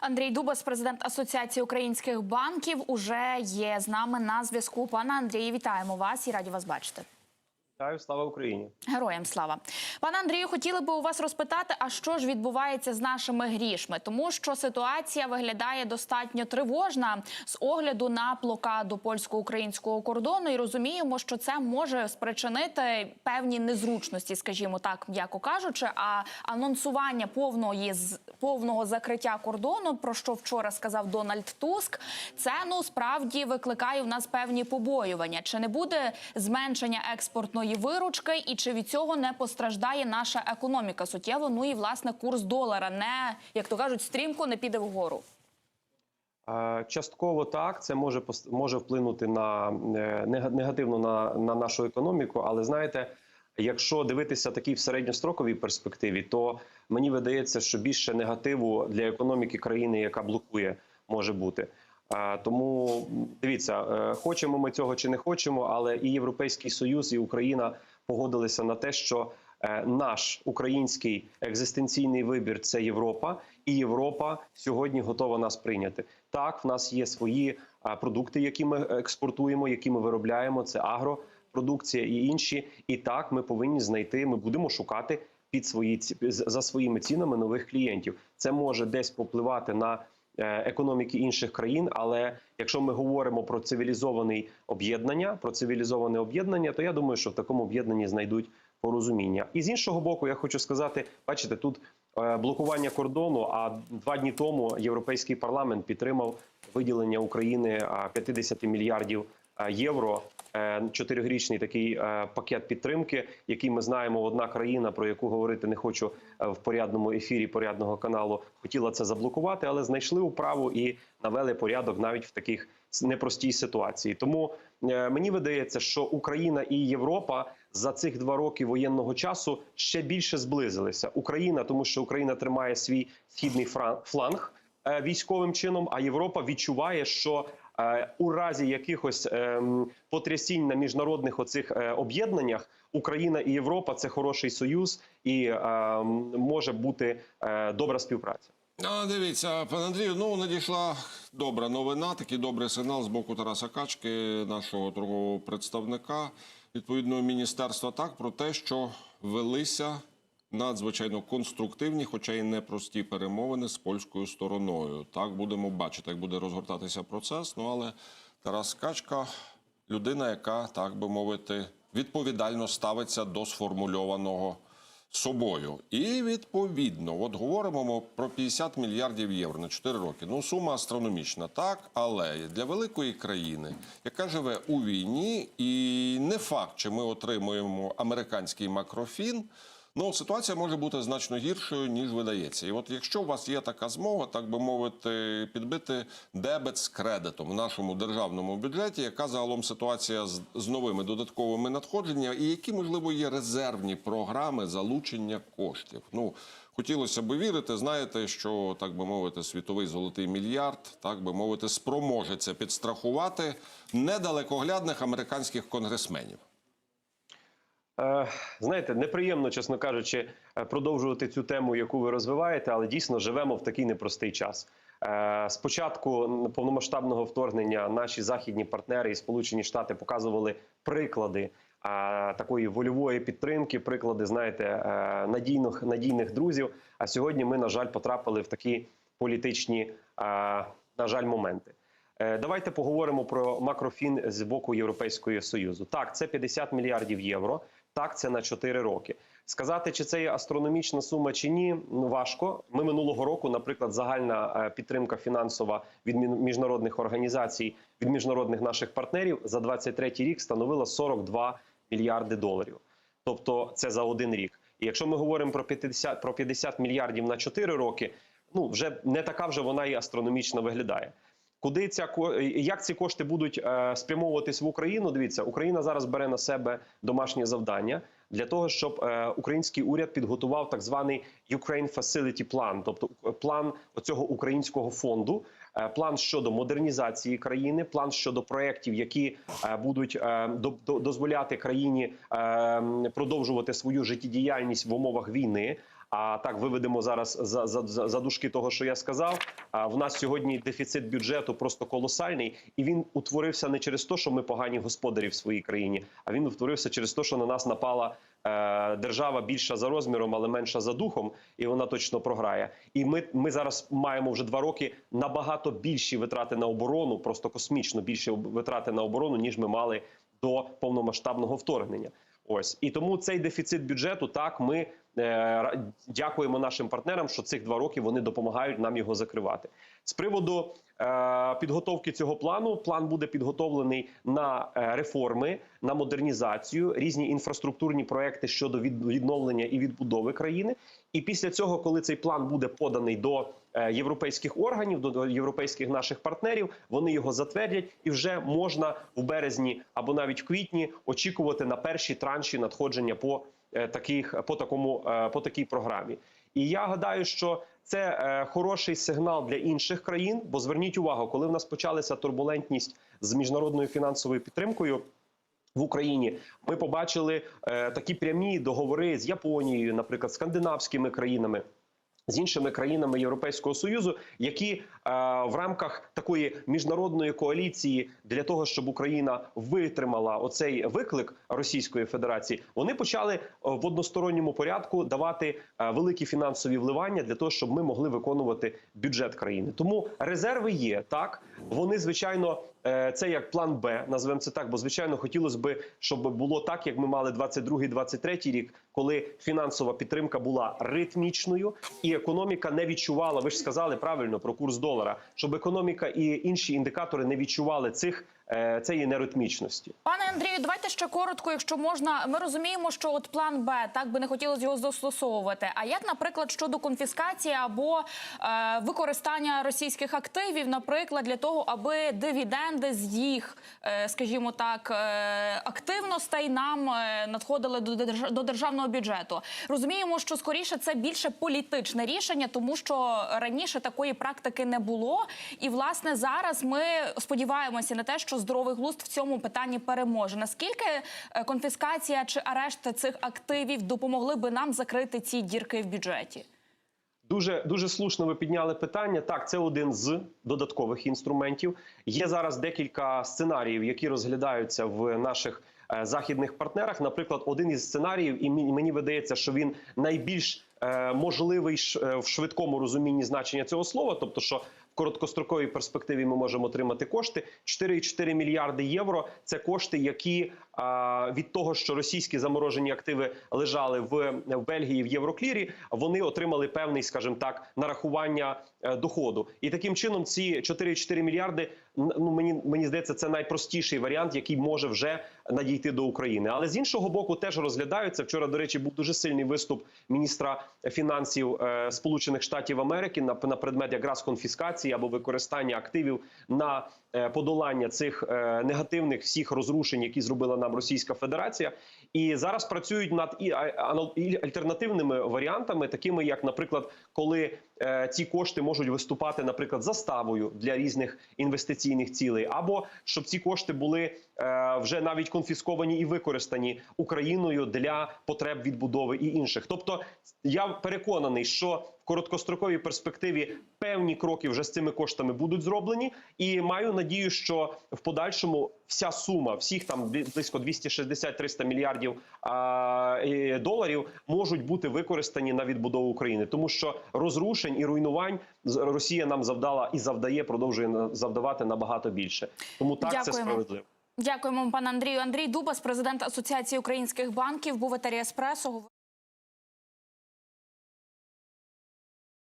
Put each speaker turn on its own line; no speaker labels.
Андрій Дубас, президент Асоціації українських банків, уже є з нами на зв'язку. Пане Андрію, вітаємо вас і раді вас бачити.
Вітаю, слава Україні.
Героям слава, пане Андрію, хотіли би у вас розпитати, а що ж відбувається з нашими грішми, тому що ситуація виглядає достатньо тривожна з огляду на блокаду польсько-українського кордону, і розуміємо, що це може спричинити певні незручності, скажімо так, м'яко кажучи. А анонсування повної повного закриття кордону, про що вчора сказав Дональд Туск, це ну справді викликає в нас певні побоювання. Чи не буде зменшення експортної виручки, і чи від цього не постраждає наша економіка суттєво? Ну і власне курс долара не як то кажуть, стрімко не піде вгору.
Частково так, це може може вплинути на е, негативно на, на нашу економіку. Але знаєте, якщо дивитися такий в середньостроковій перспективі, то мені видається, що більше негативу для економіки країни, яка блокує, може бути. Е, Тому дивіться, е, хочемо ми цього чи не хочемо, але і Європейський Союз, і Україна погодилися на те, що е, наш український екзистенційний вибір це Європа, і Європа сьогодні готова нас прийняти. Так, в нас є свої продукти, які ми експортуємо, які ми виробляємо. Це агропродукція і інші. І так ми повинні знайти. Ми будемо шукати під свої за своїми цінами нових клієнтів. Це може десь попливати на е, економіки інших країн. Але якщо ми говоримо про цивілізоване об'єднання, про цивілізоване об'єднання, то я думаю, що в такому об'єднанні знайдуть порозуміння. І з іншого боку, я хочу сказати, бачите, тут е, блокування кордону. А два дні тому європейський парламент підтримав виділення України а, 50 мільярдів е, євро. е, Чотирирічний такий е, пакет підтримки, який ми знаємо, одна країна, про яку говорити не хочу е, в порядному ефірі порядного каналу, хотіла це заблокувати, але знайшли управу і навели порядок навіть в таких непростій ситуації. Тому е, мені видається, що Україна і Європа за цих два роки воєнного часу ще більше зблизилися. Україна, тому що Україна тримає свій східний фланг е, військовим чином, а Європа відчуває, що е, у разі якихось ем, потрясінь на міжнародних оцих е, об'єднаннях Україна і Європа це хороший союз і ем, може бути е, добра співпраця.
А, дивіться, пане Андрію, ну надійшла добра новина, такий добрий сигнал з боку Тараса Качки, нашого торгового представника відповідного міністерства, так про те, що велися надзвичайно конструктивні, хоча й непрості перемовини з польською стороною. Так будемо бачити, як буде розгортатися процес. Ну але Тарас Качка людина, яка так би мовити, відповідально ставиться до сформульованого собою. І відповідно, от говоримо ми про 50 мільярдів євро на 4 роки. Ну, сума астрономічна, так, але для великої країни, яка живе у війні, і не факт, чи ми отримуємо американський макрофін. Ну, ситуація може бути значно гіршою, ніж видається. І от якщо у вас є така змога, так би мовити, підбити дебет з кредитом в нашому державному бюджеті, яка загалом ситуація з, з новими додатковими надходженнями, і які, можливо, є резервні програми залучення коштів. Ну, хотілося б вірити, знаєте, що, так би мовити, світовий золотий мільярд, так би мовити, спроможеться підстрахувати недалекоглядних американських конгресменів.
Е, Знаєте, неприємно, чесно кажучи, е, продовжувати цю тему, яку ви розвиваєте, але дійсно живемо в такий непростий час. Е, Спочатку повномасштабного вторгнення наші західні партнери і Сполучені Штати показували приклади такої вольової підтримки, приклади, знаєте, надійних надійних друзів. А сьогодні ми, на жаль, потрапили в такі політичні, на жаль, моменти. Давайте поговоримо про макрофін з боку Європейського союзу. Так, це 50 мільярдів євро. Так, це на 4 роки. Сказати, чи це є астрономічна сума чи ні, ну важко. Ми минулого року, наприклад, загальна е, підтримка фінансова від міжнародних організацій, від міжнародних наших партнерів за 23 рік становила 42 мільярди доларів. Тобто це за один рік. І якщо ми говоримо про 50, про 50 мільярдів на 4 роки, ну вже не така вже вона і астрономічно виглядає. Куди ця як ці кошти будуть е, спрямовуватись в Україну? Дивіться, Україна зараз бере на себе домашнє завдання для того, щоб е, український уряд підготував так званий Ukraine Facility Plan, тобто е, план оцього українського фонду, план щодо модернізації країни, план щодо проєктів, які будуть до- до- дозволяти країні продовжувати свою життєдіяльність в умовах війни. А так виведемо зараз за, за, за, дужки того, що я сказав. А в нас сьогодні дефіцит бюджету просто колосальний, і він утворився не через те, що ми погані господарі в своїй країні, а він утворився через те, що на нас напала е, держава більша за розміром, але менша за духом, і вона точно програє. І ми, ми зараз маємо вже два роки набагато більші витрати на оборону, просто космічно більші витрати на оборону, ніж ми мали до повномасштабного вторгнення. Ось і тому цей дефіцит бюджету так ми дякуємо нашим партнерам, що цих два роки вони допомагають нам його закривати. З приводу е, підготовки цього плану, план буде підготовлений на е, реформи, на модернізацію, різні інфраструктурні проекти щодо відновлення і відбудови країни. І після цього, коли цей план буде поданий до е, європейських органів, до, європейських наших партнерів, вони його затвердять, і вже можна в березні або навіть в квітні очікувати на перші транші надходження по е, таких по такому е, по такій програмі. І я гадаю, що це е, хороший сигнал для інших країн. Бо зверніть увагу, коли в нас почалася турбулентність з міжнародною фінансовою підтримкою. В Україні ми побачили е, такі прямі договори з Японією, наприклад, скандинавськими країнами. З іншими країнами Європейського союзу, які е, в рамках такої міжнародної коаліції для того, щоб Україна витримала оцей виклик Російської Федерації, вони почали е, в односторонньому порядку давати е, великі фінансові вливання для того, щоб ми могли виконувати бюджет країни. Тому резерви є так. Вони звичайно е, це як план Б, назвемо це так, бо звичайно хотілося б, щоб було так, як ми мали 22-23 рік, коли фінансова підтримка була ритмічною і економіка не відчувала. Ви ж сказали правильно про курс долара, щоб економіка і інші індикатори не відчували цих цієї неритмічності.
Пане Андрію, давайте ще коротко, якщо можна. Ми розуміємо, що от план Б так би не хотілося його застосовувати. А як, наприклад, щодо конфіскації або е, використання російських активів, наприклад, для того, аби дивіденди з їх, е, скажімо так, е, активностей нам е, надходили до, держ- до державного бюджету? Розуміємо, що скоріше це більше політичне рішення, тому що раніше такої практики не було. І власне зараз ми сподіваємося на те, що здоровий глузд в цьому питанні переможе. Наскільки е, конфіскація чи арешт цих активів допомогли би нам закрити ці дірки в бюджеті?
Дуже дуже слушно ви підняли питання. Так, це один з додаткових інструментів. Є зараз декілька сценаріїв, які розглядаються в наших е, західних партнерах. Наприклад, один із сценаріїв, і мені, видається, що він найбільш е, можливий в швидкому розумінні значення цього слова, тобто, що короткостроковій перспективі ми можемо отримати кошти 4,4 мільярди євро. Це кошти, які від того, що російські заморожені активи лежали в, Бельгії в Євроклірі, вони отримали певний, скажімо так, нарахування е, доходу. І таким чином ці 4,4 мільярди. Ну мені мені здається, це найпростіший варіант, який може вже надійти до України. Але з іншого боку, теж розглядаються. Вчора, до речі, був дуже сильний виступ міністра фінансів е, Сполучених Штатів Америки на, на предмет якраз конфіскації або використання активів на подолання цих е, негативних всіх розрушень, які зробила нам Російська Федерація. І зараз працюють над і, альтернативними варіантами, такими як, наприклад, коли е, ці кошти можуть виступати, наприклад, заставою для різних інвестиційних цілей, або щоб ці кошти були е, вже навіть конфісковані і використані Україною для потреб відбудови і інших. Тобто, я переконаний, що в короткостроковій перспективі певні кроки вже з цими коштами будуть зроблені, і маю надію, що в подальшому вся сума, всіх там близько 260-300 мільярдів а, доларів можуть бути використані на відбудову України, тому що розрушень і руйнувань Росія нам завдала і завдає, продовжує завдавати набагато більше. Тому так це справедливо.
Дякуємо, пане Андрію. Андрій Дубас, президент Асоціації українських банків, був етері Еспресо.